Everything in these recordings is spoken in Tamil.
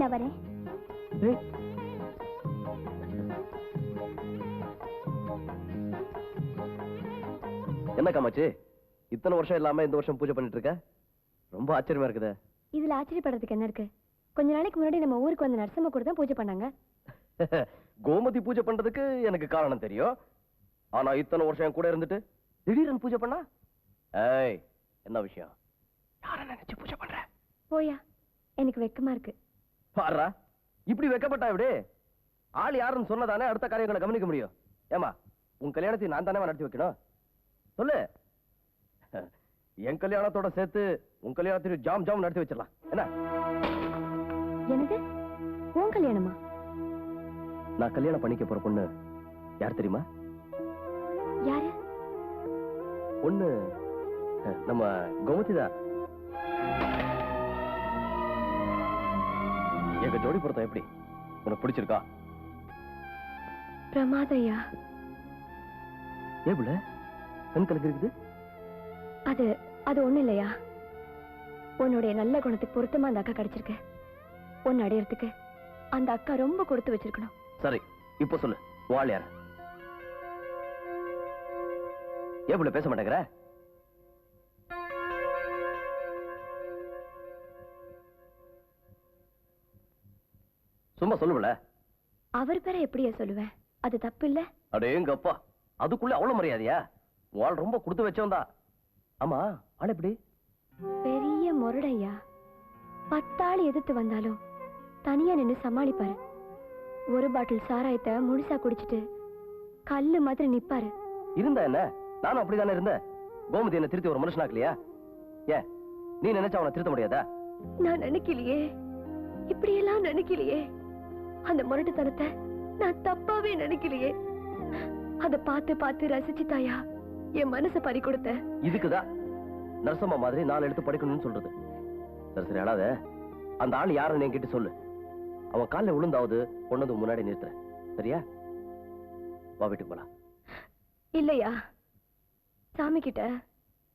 நான் வரேன். என்ன காமாச்சு இத்தனை வருஷம் இல்லாம இந்த வருஷம் பூஜை பண்ணிட்டு இருக்க? ரொம்ப ஆச்சரியமா இருக்குதே. இதுல ஆச்சரியப்படுறதுக்கு என்ன இருக்கு? கொஞ்ச நாளைக்கு முன்னாடி நம்ம ஊருக்கு வந்த நரசிம்ம கூட தான் பூஜை பண்ணாங்க. கோமதி பூஜை பண்றதுக்கு எனக்கு காரணம் தெரியும். ஆனா இத்தனை வருஷம் கூட இருந்துட்டு திடீர்னு பூஜை பண்ணா? ஏய் என்ன விஷயம்? யார நினைச்சு பூஜை பண்ற? போயா. எனக்கு வெக்கமா இருக்கு. பாருடா இப்படி வைக்கப்பட்டா இப்படி ஆள் யாருன்னு சொன்னதானே அடுத்த காரியங்களை கவனிக்க முடியும். ஏமா உன் கல்யாணத்தை நான் தானே நடத்தி வைக்கணும்? சொல்லு. என் கல்யாணத்தோட சேர்த்து உன் கல்யாணத்தையும் ஜாம் ஜாம் நடத்தி வச்சிடலாம். என்ன? என்னது? உன் கல்யாணமா? நான் கல்யாணம் பண்ணிக்க போற பொண்ணு யார் தெரியுமா? யாரு? பொண்ணு நம்ம கோமதி தான். எங்க ஜோடி பொருத்தம் எப்படி? உனக்கு பிடிச்சிருக்கா? பிரமாதையா புள்ள? கண் கலக்கு இருக்குது அது அது ஒண்ணு இல்லையா? உன்னுடைய நல்ல குணத்துக்கு பொருத்தமா அந்த அக்கா கிடைச்சிருக்கு. உன்னை அடையறதுக்கு அந்த அக்கா ரொம்ப கொடுத்து வச்சிருக்கணும். சரி இப்போ சொல்லு. வாழ் யார்? பேச மாட்டேங்கிற? சும்மா சொல்லுவல அவர் பேரை எப்படியா சொல்லுவேன்? அது தப்பு இல்ல அடேங்க அப்பா அதுக்குள்ள அவ்வளவு மரியாதையா? வாழ் ரொம்ப கொடுத்து வச்சவன் ஆமா ஆள் எப்படி? பெரிய முரடையா. பத்தாள் எதிர்த்து வந்தாலும் தனியா நின்னு சமாளிப்பாரு. ஒரு பாட்டில் சாராயத்தை முழுசா குடிச்சிட்டு கல்லு மாதிரி நிப்பாரு. இருந்தா என்ன? நானும் அப்படிதானே இருந்தேன். கோமதி என்ன திருத்தி ஒரு மனுஷனாக்கலையா? ஏன் நீ நினைச்சா அவனை திருத்த முடியாதா? நான் நினைக்கலையே. இப்படியெல்லாம் நினைக்கலையே. அந்த முரட்டுத்தனத்தை நான் தப்பாவே நினைக்கலையே. அத பார்த்து பார்த்து ரசிச்சு தாயா என் மனசை பறி கொடுத்த. இதுக்குதான் நரசம்மா மாதிரி நாலு எடுத்து படிக்கணும்னு சொல்றது. சரி சரி அழாத. அந்த ஆள் யாருன்னு என்கிட்ட சொல்லு. அவன் காலில் விழுந்தாவது பொண்ணது முன்னாடி நிறுத்துறேன். சரியா? வா வீட்டுக்கு போலாம். இல்லையா? சாமி கிட்ட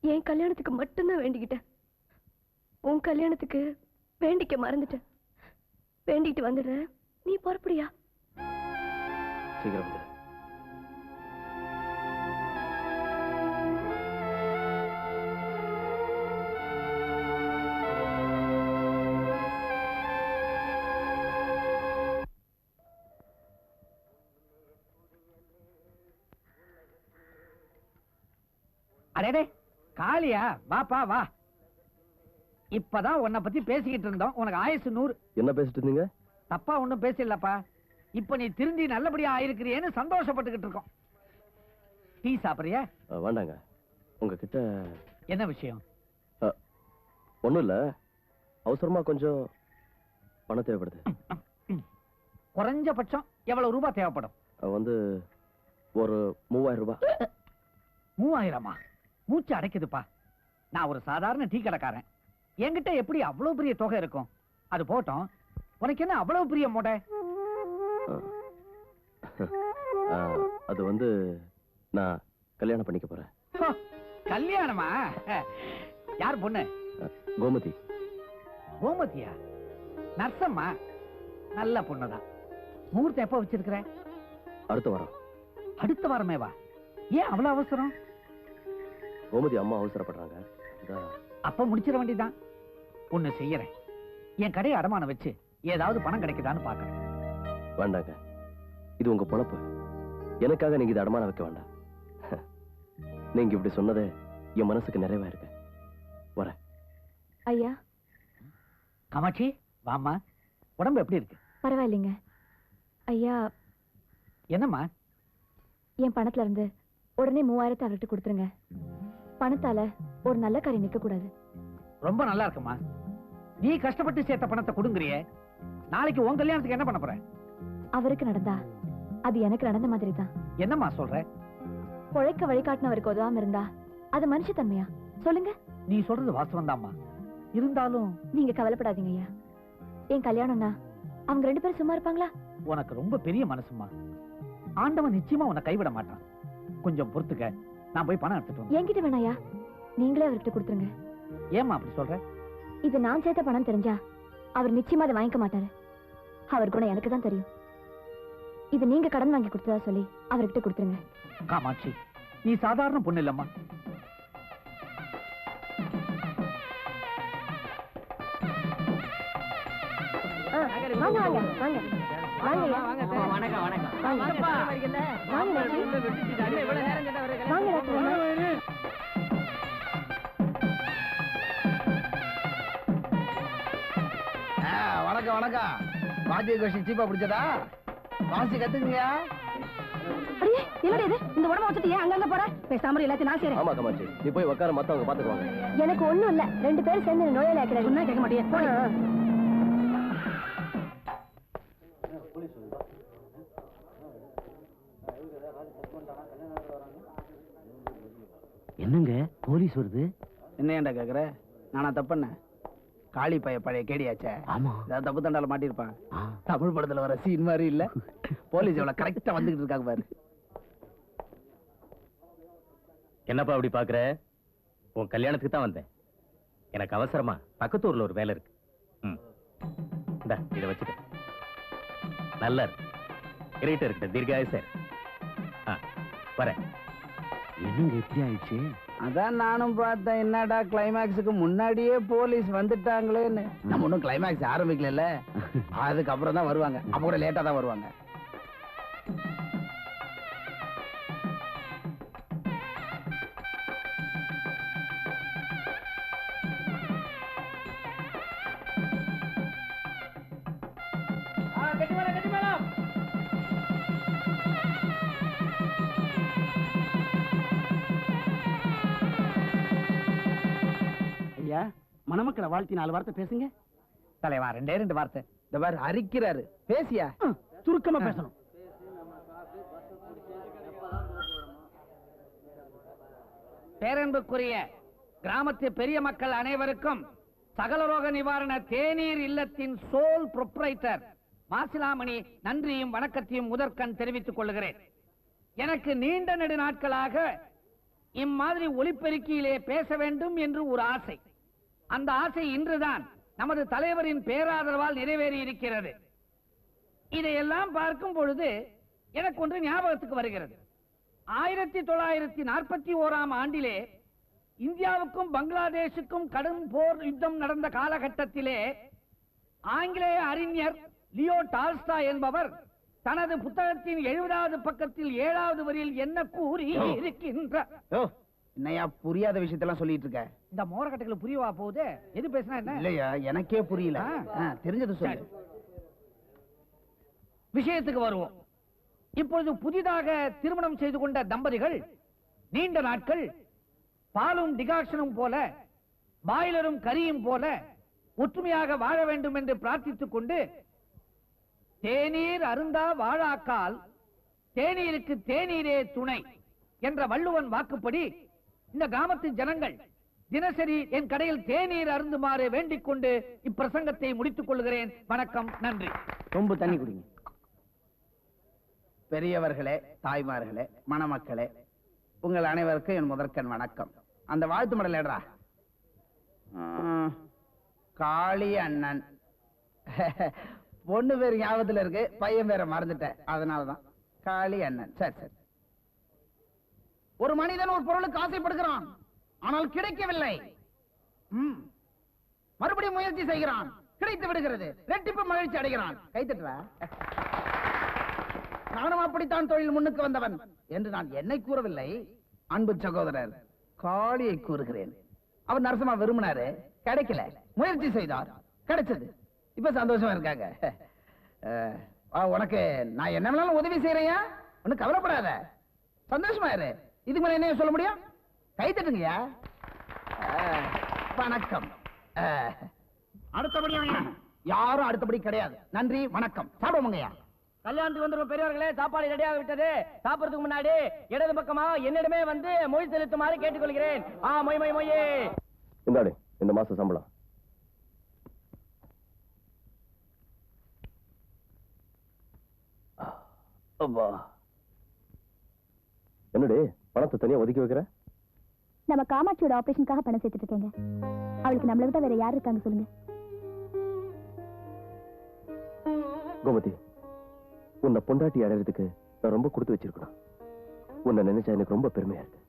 என் கல்யாணத்துக்கு மட்டும்தான் வேண்டிக்கிட்டேன். உன் கல்யாணத்துக்கு வேண்டிக்க மறந்துட்டேன். வேண்டிட்டு வந்துடுறேன். நீ புறப்படியா? சீக்கிரம் அடேடே காளியா வாப்பா வா. இப்பதான் உன்னை பத்தி பேசிக்கிட்டு இருந்தோம். உனக்கு ஆயுசு நூறு. என்ன பேசிட்டு இருந்தீங்க? தப்பா ஒண்ணும் பேசலப்பா இப்ப நீ திருந்தி நல்லபடியா ஆயிருக்கிறியேன்னு சந்தோஷப்பட்டுக்கிட்டு இருக்கோம். டீ சாப்பிடுறியா? வேண்டாங்க. உங்ககிட்ட என்ன விஷயம்? ஒண்ணும் இல்ல. அவசரமா கொஞ்சம் பணம் தேவைப்படுது. குறைஞ்சபட்சம் எவ்வளவு ரூபாய் தேவைப்படும்? வந்து ஒரு மூவாயிரம் ரூபாய் மூவாயிரமா? மூச்சு அடைக்குதுப்பா. நான் ஒரு சாதாரண டீ கடைக்காரன். என்கிட்ட எப்படி அவ்வளவு பெரிய தொகை இருக்கும்? அது போட்டோம். உனக்கு என்ன அவ்வளவு பெரிய அஹ், அது வந்து நான் கல்யாணம் பண்ணிக்க போறேன். கல்யாணமா? யார் பொண்ணு? கோமதி. கோமதியா? நர்சம்மா நல்ல பொண்ணுதான். முகூர்த்தம் எப்போ வச்சிருக்கிற? அடுத்த வாரம். அடுத்த வாரமே வா ஏன் அவ்வளவு அவசரம்? கோமதி அம்மா அவசரப்படுறாங்க. அப்ப முடிச்சிட வேண்டியதான் ஒண்ணு செய்யறேன். என் கடையை அடமானம் வச்சு ஏதாவது பணம் கிடைக்குதான்னு பாக்குறேன் வேண்டாங்க. இது உங்க பொழப்பு. எனக்காக நீங்க இதை அடமானம் வைக்க வேண்டாம். நீங்க இப்படி சொன்னதே என் மனசுக்கு நிறைவா இருக்கு. வரேன். ஐயா. காமாட்சி வாம்மா. உடம்பு எப்படி இருக்கு? பரவாயில்லைங்க. ஐயா. என்னம்மா? என் பணத்துல இருந்து உடனே மூவாயிரத்தை அவர்கிட்ட கொடுத்துருங்க. பணத்தால ஒரு நல்ல காரியம் நிக்க கூடாது ரொம்ப நல்லா இருக்குமா. நீ கஷ்டப்பட்டு சேர்த்த பணத்தை கொடுங்கறியே. நாளைக்கு உன் கல்யாணத்துக்கு என்ன பண்ண போற? அவருக்கு நடந்தா. அது எனக்கு நடந்த மாதிரி தான் என்னம்மா சொல்ற? பொழைக்க வழிகாட்டினவருக்கு உதவாம இருந்தா அது மனுஷத்தன்மையா சொல்லுங்க. நீ சொல்றது வாஸ்தவம் இருந்தாலும் நீங்க கவலைப்படாதீங்க ஐயா. என் கல்யாணம்னா அவங்க ரெண்டு பேரும் சும்மா இருப்பாங்களா? உனக்கு ரொம்ப பெரிய மனசுமா ஆண்டவன் நிச்சயமா உன்னை கைவிட மாட்டான். கொஞ்சம் பொறுத்துக்க. நான் போய் பணம் எடுத்துட்டு. என்கிட்ட வேணாயா நீங்களே அவர்கிட்ட கொடுத்துருங்க. ஏம்மா அப்படி சொல்ற? இது நான் சேர்த்த பணம் தெரிஞ்சா அவர் நிச்சயமா அதை வாங்கிக்க மாட்டாரு. அவர் குணம் எனக்கு தான் தெரியும். இது நீங்க கடன் வாங்கி கொடுத்ததா சொல்லி அவர்கிட்ட கொடுத்துருங்க. காமாட்சி நீ சாதாரண பொண்ணு இல்லம்மா. வாங்க வாங்க வாங்க. வாங்க. வணக்கம் வணக்கம். வாத்திய கோஷம் சீப்பா பிடிச்சதா? வாசி கத்துக்குங்க அடியே என்னடி இது? இந்த உடம்ப வச்சுட்டு ஏன் அங்கங்க போற? பேசாம எல்லாத்தையும் நான் செய்றேன் ஆமா கமாச்சி நீ போய் உட்கார மத்தவங்க பாத்துக்குவாங்க. எனக்கு ஒண்ணும் இல்ல. ரெண்டு பேரும் சேர்ந்து நோயாளி ஆக்கிறாங்க சொன்னா கேட்க மாட்டேன் என்னங்க? போலீஸ் வருது? என்ன ஏன்டா கேக்குற? நானா தப்பண்ண காளி பைய பழைய கேடியாச்சே. ஆமா. ஏதாவது தப்பு தண்டால மாட்டிருப்பான். தமிழ் படத்துல வர சீன் மாதிரி இல்ல. போலீஸ் எவ்வளவு கரெக்டா வந்துகிட்டு இருக்காங்க பாரு. என்னப்பா அப்படி பாக்குற? உன் கல்யாணத்துக்கு தான் வந்தேன். எனக்கு அவசரமா பக்கத்து ஊர்ல ஒரு வேலை இருக்கு. இந்தா இதை வச்சுக்க. நல்லா இருக்கு. கிரேட் இருக்கு தீர்காய சார் ஆ வரேன். என்னங்க இப்படி ஆயிடுச்சு? அதான் நானும் பார்த்தேன். என்னடா கிளைமேக்ஸுக்கு முன்னாடியே போலீஸ் வந்துட்டாங்களேன்னு. நம்ம ஒன்றும் கிளைமேக்ஸ் ஆரம்பிக்கல அதுக்கப்புறம் தான் வருவாங்க. அப்போ கூட லேட்டாக தான் வருவாங்க. மணமக்களை வாழ்த்தி நாலு வார்த்தை பேசுங்க. தலைவா ரெண்டே ரெண்டு வார்த்தை. இந்த பாரு அரிக்கிறாரு. பேசியா? சுருக்கமா பேசணும். பேரன்புக்குரிய கிராமத்து பெரிய மக்கள் அனைவருக்கும் சகலரோக நிவாரண தேநீர் இல்லத்தின் சோல் ப்ரொப்ரைட்டர் மாசிலாமணி நன்றியும் வணக்கத்தையும் முதற்கண் தெரிவித்துக் கொள்கிறேன் எனக்கு நீண்ட நெடு நாட்களாக இம்மாதிரி ஒலிபெருக்கியிலே பேச வேண்டும் என்று ஒரு ஆசை. அந்த ஆசை இன்றுதான் நமது தலைவரின் பேராதரவால் நிறைவேறி இருக்கிறது இதையெல்லாம் பார்க்கும் பொழுது எனக்கு ஒன்று ஞாபகத்துக்கு வருகிறது. ஆயிரத்தி தொள்ளாயிரத்தி நாற்பத்தி ஓராம் ஆண்டிலே இந்தியாவுக்கும் பங்களாதேஷுக்கும் கடும் போர் யுத்தம் நடந்த காலகட்டத்திலே ஆங்கிலேய அறிஞர் லியோ டால்ஸ்டா என்பவர் தனது புத்தகத்தின் எழுபதாவது பக்கத்தில் ஏழாவது வரியில் என்ன கூறி இருக்கின்ற என்னையா புரியாத விஷயத்தெல்லாம் சொல்லிட்டு இருக்க? இந்த மோரக்கட்டைகள் புரியவா போகுது? எது பேசினா என்ன? இல்லையா எனக்கே புரியல. தெரிஞ்சது சொல்லு. விஷயத்துக்கு வருவோம். இப்பொழுது புதிதாக திருமணம் செய்து கொண்ட தம்பதிகள் நீண்ட நாட்கள் பாலும் டிகாக்ஷனும் போல பாய்லரும் கரியும் போல ஒற்றுமையாக வாழ வேண்டும் என்று பிரார்த்தித்துக் கொண்டு தேநீர் அருந்தா வாழாக்கால் தேநீருக்கு தேநீரே துணை என்ற வள்ளுவன் வாக்குப்படி இந்த கிராமத்து ஜனங்கள் தினசரி என் கடையில் தேநீர் அருந்துமாறு வேண்டிக் கொண்டு இப்பிரசங்கத்தை முடித்துக் கொள்கிறேன். வணக்கம் நன்றி. ரொம்ப தண்ணி குடிங்க. பெரியவர்களே தாய்மார்களே மணமக்களே உங்கள் அனைவருக்கும் என் முதற்கண் வணக்கம். அந்த வாழ்த்து மடல் ஏடுறா. காளி அண்ணன். பொண்ணு பேர் ஞாபகத்துல இருக்கு பையன் பேரை மறந்துட்டேன். அதனாலதான். காளி அண்ணன். சரி சரி. ஒரு மனிதன் ஒரு பொருளுக்கு ஆசைப்படுகிறான் ஆனால் கிடைக்கவில்லை. மறுபடியும் முயற்சி செய்கிறான் கிடைத்து விடுகிறது. ரெட்டிப்பு மகிழ்ச்சி அடைகிறான். கைத்தட்டுவா நானும் அப்படித்தான் தொழில் முன்னுக்கு வந்தவன் என்று நான் என்னை கூறவில்லை. அன்பு சகோதரர் காளியை கூறுகிறேன். அவர் நரசமா விரும்பினாரு கிடைக்கல. முயற்சி செய்தார். கிடைச்சது. இப்ப சந்தோஷமா இருக்காங்க. உனக்கு நான் என்ன வேணாலும் உதவி செய்யறையா ஒன்னும் கவலைப்படாத. சந்தோஷமா இரு. இதுக்கு மேல என்ன சொல்ல முடியும்? கை தட்டுங்கய்யா. வணக்கம். அடுத்தபடி யாரும் அடுத்தபடி கிடையாது. நன்றி வணக்கம். சாப்பிடுவோங்கய்யா கல்யாணத்துக்கு வந்துடும் பெரியவர்களே சாப்பாடு ரெடியாக விட்டது. சாப்பிடுறதுக்கு முன்னாடி இடது பக்கமா என்னிடமே வந்து மொய் செலுத்துமாறு கேட்டுக்கொள்கிறேன். ஆ மொய் மொய் மொய்யே இந்தாடி இந்த மாசம் சம்பளம். அப்பா என்னடி? பணத்தை தனியா ஒதுக்கி வைக்கிற? நம்ம காமாட்சியோட ஆபரேஷனுக்காக பணம் சேர்த்துட்டு இருக்கேங்க அவளுக்கு நம்மளை விட வேற யார் இருக்காங்க சொல்லுங்க. கோமதி உன்னை பொண்டாட்டி அடைறதுக்கு நான் ரொம்ப கொடுத்து வச்சிருக்கணும். உன்னை நினைச்சா எனக்கு ரொம்ப பெருமையா இருக்கு.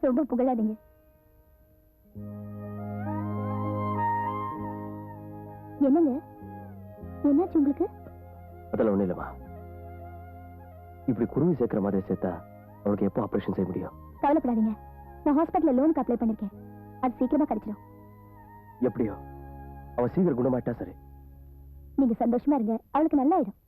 ரொம்ப புகழாதீங்க. என்னங்க? என்னாச்சு உங்களுக்கு? அதெல்லாம் ஒண்ணு இல்லம்மா. இப்படி குருவி சேர்க்கிற மாதிரி சேர்த்தா அவனுக்கு எப்போ ஆபரேஷன் செய்ய முடியும்? கவலைப்படாதீங்க. நான் ஹாஸ்பிட்டல்ல லோனுக்கு அப்ளை பண்ணிருக்கேன். அது சீக்கிரமா கிடைச்சிடும் எப்படியோ? அவன் சீக்கிரம் குணமாயிட்டா சரி. நீங்க சந்தோஷமா இருங்க. அவளுக்கு நல்லா ஆயிடும்